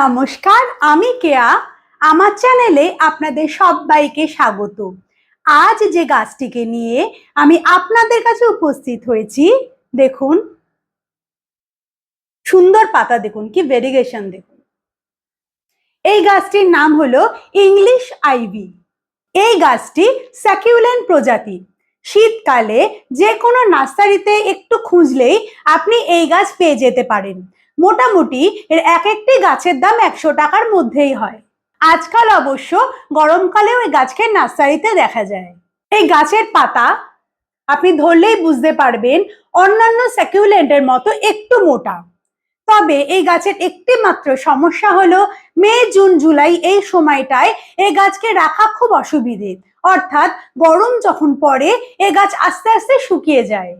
নমস্কার, আমি কেয়া। আমার চ্যানেলে আপনাদের সবাইকে স্বাগত। আজ যে গাছটিকে নিয়ে আমি আপনাদের কাছে উপস্থিত হয়েছি, দেখুন। সুন্দর পাতা দেখুন, কি ভেরিগেশন দেখুন। এই গাছটির নাম হলো ইংলিশ আইভি। এই গাছটি স্যাকিউলেন প্রজাতি শীতকালে যে কোনো নার্সারিতে একটু খুঁজলেই আপনি এই গাছ পেয়ে যেতে পারেন। মোটামুটি এর এক একটি গাছের দাম একশো টাকার মধ্যেই হয়। আজকাল অবশ্য গরমকালেও এই গাছকে নার্সারিতে দেখা যায়। এই গাছের পাতা আপনি ধরলেই বুঝতে পারবেন অন্যান্য স্যাকিউলেন্টের মতো একটু মোটা। তবে এই গাছের একটি মাত্র সমস্যা হলো মে, জুন, জুলাই এই সময়টায় এই গাছকে রাখা খুব অসুবিধে। অর্থাৎ গরম যখন পড়ে, এ গাছ আস্তে আস্তে শুকিয়ে যায়।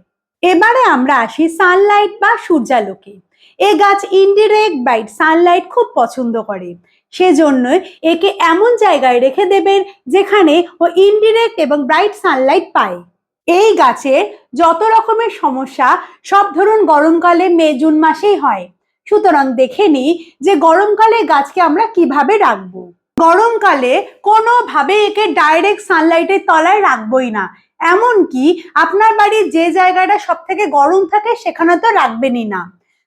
এবারে আমরা আসি সানলাইট বা সূর্যালোকে। এ গাছ ইনডিরেক্ট বাইট সানলাইট খুব পছন্দ করে। সেজন্য একে এমন জায়গায় রেখে দেবেন যেখানে ও ইনডিরেক্ট এবং ব্রাইট সানলাইট পায়। এই গাছে যত রকমের সমস্যা, সব ধরুন গরমকালে মে, জুন মাসেই হয়। সুতরাং দেখে নিই যে গরমকালে গাছকে আমরা কীভাবে রাখব। গরমকালে কোনোভাবে একে ডাইরেক্ট সানলাইটের তলায় রাখবোই না। এমনকি আপনার বাড়ির যে জায়গাটা সব থেকে গরম থাকে সেখানে তো রাখবেনই না।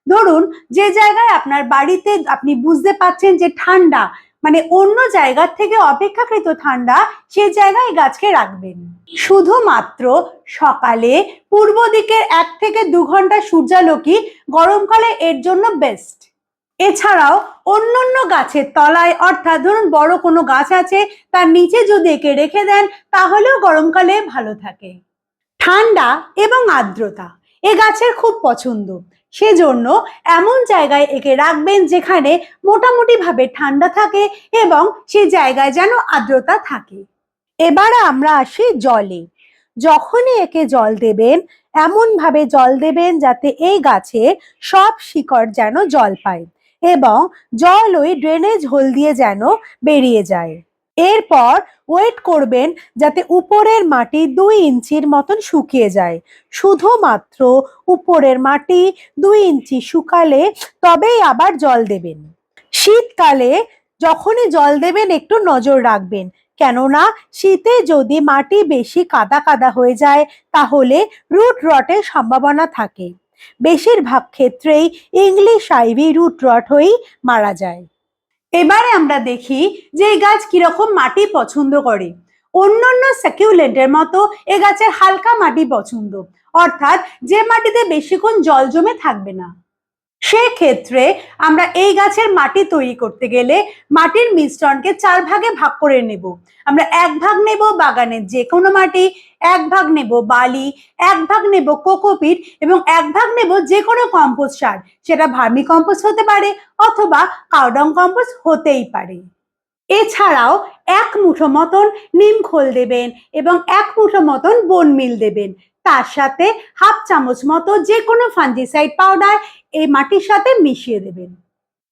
ধরুন যে জায়গায় আপনার বাড়িতে আপনি বুঝতে পাচ্ছেন যে ঠান্ডা মানে অন্য জায়গার থেকে অপেক্ষাকৃত ঠান্ডা সে জায়গায় গাছকে রাখবেন। শুধুমাত্র সকালে পূর্ব দিকের এক থেকে দু ঘণ্টা সূর্যালোকই গরমকালে এর জন্য বেস্ট এছাড়াও অন্যান্য গাছের তলায়, অর্থাৎ ধরুন বড় কোনো গাছ আছে, তার নিচে যদি একে রেখে দেন, তাহলেও গরমকালে ভালো থাকে। ঠান্ডা এবং আর্দ্রতা, এ গাছের খুব পছন্দ। সেজন্য এমন জায়গায় একে রাখবেন যেখানে মোটামুটি ভাবে ঠান্ডা থাকে এবং সে জায়গায় যেন আর্দ্রতা থাকে। এবারে আমরা আসি জলে। যখনই একে জল দেবেন এমন ভাবে জল দেবেন যাতে এই গাছে সব শিকড় যেন জল পায় এবং জল ওই ড্রেনেজ হোল দিয়ে যেন বেরিয়ে যায়। এরপর ওয়েট করবেন যাতে উপরের মাটি দুই ইঞ্চির মতন শুকিয়ে যায়। শুধুমাত্র উপরের মাটি দুই ইঞ্চি শুকালে তবেই আবার জল দেবেন। শীতকালে যখনই জল দেবেন একটু নজর রাখবেন, কেননা শীতে যদি মাটি বেশি কাদা কাদা হয়ে যায়, তাহলে রুট রটের সম্ভাবনা থাকে। বেশিরভাগ ক্ষেত্রেই ইংলিশ আইভি রুট রট হয়েই মারা যায়। এবারে আমরা দেখি যে এই গাছ কীরকম মাটি পছন্দ করে। অন্যান্য সাকিউলেন্টের মতো এ গাছের হালকা মাটি পছন্দ। অর্থাৎ যে মাটিতে বেশিক্ষণ জল জমে থাকবে না। সেক্ষেত্রে আমরা এই গাছের মাটি তৈরি করতে গেলে মাটির মিশ্রণকে চার ভাগে ভাগ করে নেব। আমরা এক ভাগ নেব বাগানের যে কোনো মাটি, এক ভাগ নেব বালি, এক ভাগ নেব কোকোপিট এবং এক ভাগ নেব যে কোনো কম্পোস্ট সার। সেটা ভার্মি কম্পোস্ট হতে পারে অথবা কাউডং কম্পোস্ট হতেই পারে। এছাড়াও এক মুঠো মতন নিম খোল দেবেন এবং এক মুঠো মতন বন মিল দেবেন। তার সাথে হাফ চামচ মতো যে কোনো ফাঞ্জিসাইড পাউডার এই মাটির সাথে মিশিয়ে দেবেন।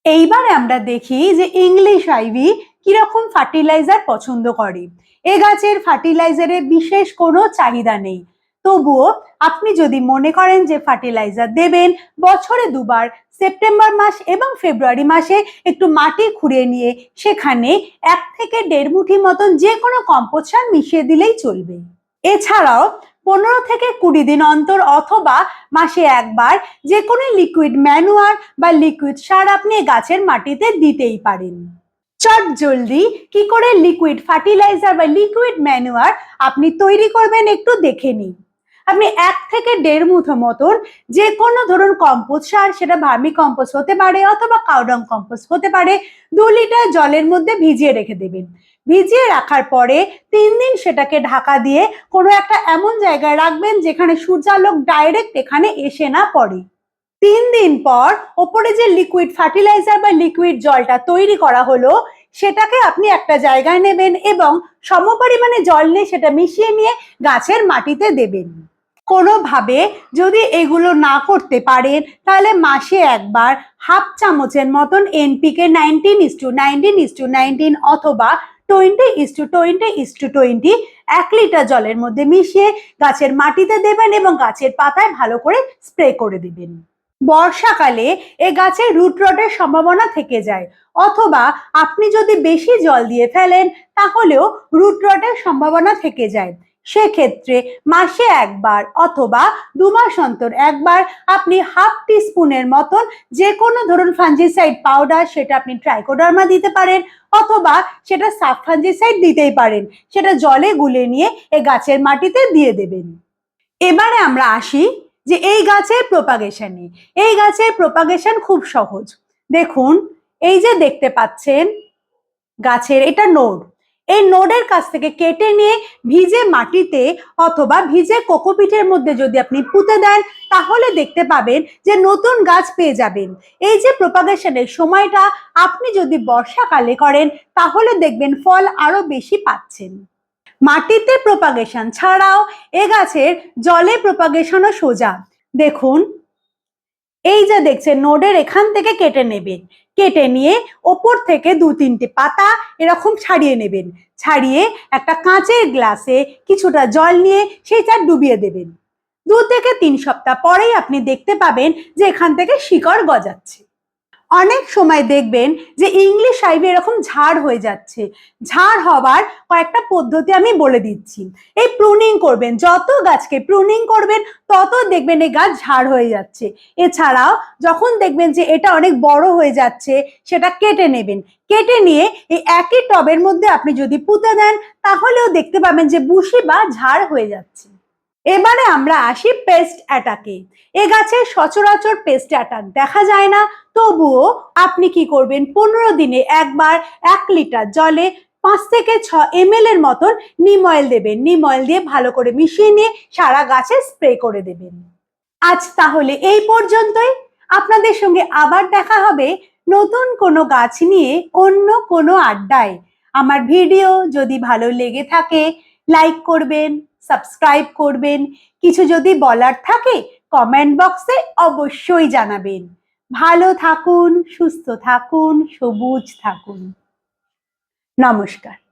এইবারে আমরা দেখি যে ইংলিশ আইভি কীরকম ফার্টিলাইজার পছন্দ করে। এ গাছের ফার্টিলাইজারের বিশেষ কোনো চাহিদা নেই। তবুও আপনি যদি মনে করেন যে ফার্টিলাইজার দেবেন, বছরে দুবার, সেপ্টেম্বর মাস এবং ফেব্রুয়ারি মাসে একটু মাটি খুঁড়ে নিয়ে সেখানে এক থেকে দেড় মুঠি মতন যে কোনো কম্পোস্ট সার মিশিয়ে দিলেই চলবে। এছাড়াও পনেরো থেকে কুড়ি দিন অন্তর অথবা মাসে একবার যে কোনো লিকুইড ম্যানুয়ার বা লিকুইড সার আপনি গাছের মাটিতে দিতেই পারেন। চট জলদি কি করে লিকুইড ফার্টিলাইজার বা লিকুইড ম্যানুয়ার আপনি তৈরি করবেন একটু দেখে নিন। আপনি এক থেকে দেড় মুঠো মতন যে কোনো ধরুন কম্পোস্ট সার, সেটা ভার্মি কম্পোস্ট হতে পারে অথবা কাউডং কম্পোস্ট হতে পারে, দু লিটার জলের মধ্যে ভিজিয়ে রেখে দেবেন। ভিজিয়ে রাখার পরে তিন দিন সেটাকে ঢাকা দিয়ে কোনো একটা এমন জায়গায় রাখবেন যেখানে সূর্যালোক ডাইরেক্ট এখানে এসে না পড়ে। তিন দিন পর ওপরে যে লিকুইড ফার্টিলাইজার বা লিকুইড জলটা তৈরি করা হলো, সেটাকে আপনি একটা জায়গায় নেবেন এবং সমপরিমাণে জল নিয়ে সেটা মিশিয়ে নিয়ে গাছের মাটিতে দেবেন। কোনোভাবে যদি এগুলো না করতে পারেন, তাহলে মাসে একবার হাফ চামচের মতন NPK nineteen is to nineteen is to nineteen অথবা twenty is to twenty is to twenty এক লিটার জলের মধ্যে মিশিয়ে গাছের মাটিতে দেবেন এবং গাছের পাতায় ভালো করে স্প্রে করে দিবেন। বর্ষাকালে এ গাছে রুট রটের সম্ভাবনা থেকে যায়। অথবা আপনি যদি বেশি জল দিয়ে ফেলেন, তাহলেও রুট রটের সম্ভাবনা থেকে যায়। সেক্ষেত্রে মাসে একবার অথবা দু মাস অন্তর একবার আপনি হাফ টি স্পুনের মতন যে কোনো ধরুন ফাঞ্জিসাইড পাউডার সেটা আপনি ট্রাইকোডার্মা দিতে পারেন অথবা সেটা সাফ ফাঞ্জিসাইড দিতেই পারেন। সেটা জলে গুলে নিয়ে এ গাছের মাটিতে দিয়ে দেবেন। এবারে আমরা আসি যে এই গাছের প্রোপাগেশনে এই গাছের প্রোপাগেশন খুব সহজ। দেখুন, এই যে দেখতে পাচ্ছেন, গাছের এটা নোড। এই নোডের কাছ থেকে কেটে নিয়ে ভিজে মাটিতে অথবা ভিজে কোকোপিটের মধ্যে যদি আপনি পুঁতে দেন, তাহলে দেখতে পাবেন যে নতুন গাছ পেয়ে যাবেন। এই যে প্রোপাগেশনের সময়টা আপনি যদি বর্ষাকালে করেন, তাহলে দেখবেন ফল আরও বেশি পাচ্ছেন। মাটিতে প্রোপাগেশন ছাড়াও এ গাছের জলে প্রোপাগেশনও সোজা। দেখুন, এই যে দেখছেন, নোডের এখান থেকে কেটে নেবেন। কেটে নিয়ে ওপর থেকে দু তিনটে পাতা এরকম ছাড়িয়ে নেবেন। ছাড়িয়ে একটা কাঁচের গ্লাসে কিছুটা জল নিয়ে সেই সেইটা ডুবিয়ে দেবেন। দু থেকে তিন সপ্তাহ পরেই আপনি দেখতে পাবেন যে এখান থেকে শিকড় গজাচ্ছে। অনেক সময় দেখবেন যে ইংলিশ আইভি এরকম ঝাড় হয়ে যাচ্ছে। ঝাড় হওয়ার কয়েকটা পদ্ধতি আমি বলে দিচ্ছি। এই প্রুনিং করবেন, যত গাছকে প্রুনিং করবেন, তত দেখবেন এই গাছ ঝাড় হয়ে যাচ্ছে। এছাড়াও যখন দেখবেন যে এটা অনেক বড় হয়ে যাচ্ছে, সেটা কেটে নেবেন। কেটে নিয়ে এই একই টবের মধ্যে আপনি যদি পুঁতে দেন, তাহলেও দেখতে পাবেন যে বুশি বা ঝাড় হয়ে যাচ্ছে। এবারে আমরা আসি পেস্ট অ্যাটাকে এ। গাছে সচরাচর পেস্ট অ্যাটাক দেখা যায় না, তবুও আপনি কি করবেন? পনেরো দিনে একবার এক লিটার জলে পাঁচ থেকে ছ এম এর মতন নিম অয়েল দেবেন। নিম অয়েল দিয়ে ভালো করে মিশিয়ে নিয়ে সারা গাছে স্প্রে করে দেবেন। আজ তাহলে এই পর্যন্তই। আপনাদের সঙ্গে আবার দেখা হবে নতুন কোনো গাছ নিয়ে অন্য কোনো আড্ডায়। আমার ভিডিও যদি ভালো লেগে থাকে লাইক করবেন সাবস্ক্রাইব করবেন। কিছু যদি বলার থাকে কমেন্ট বক্সে অবশ্যই জানাবেন। ভালো থাকুন, সুস্থ থাকুন, সবুজ থাকুন। নমস্কার।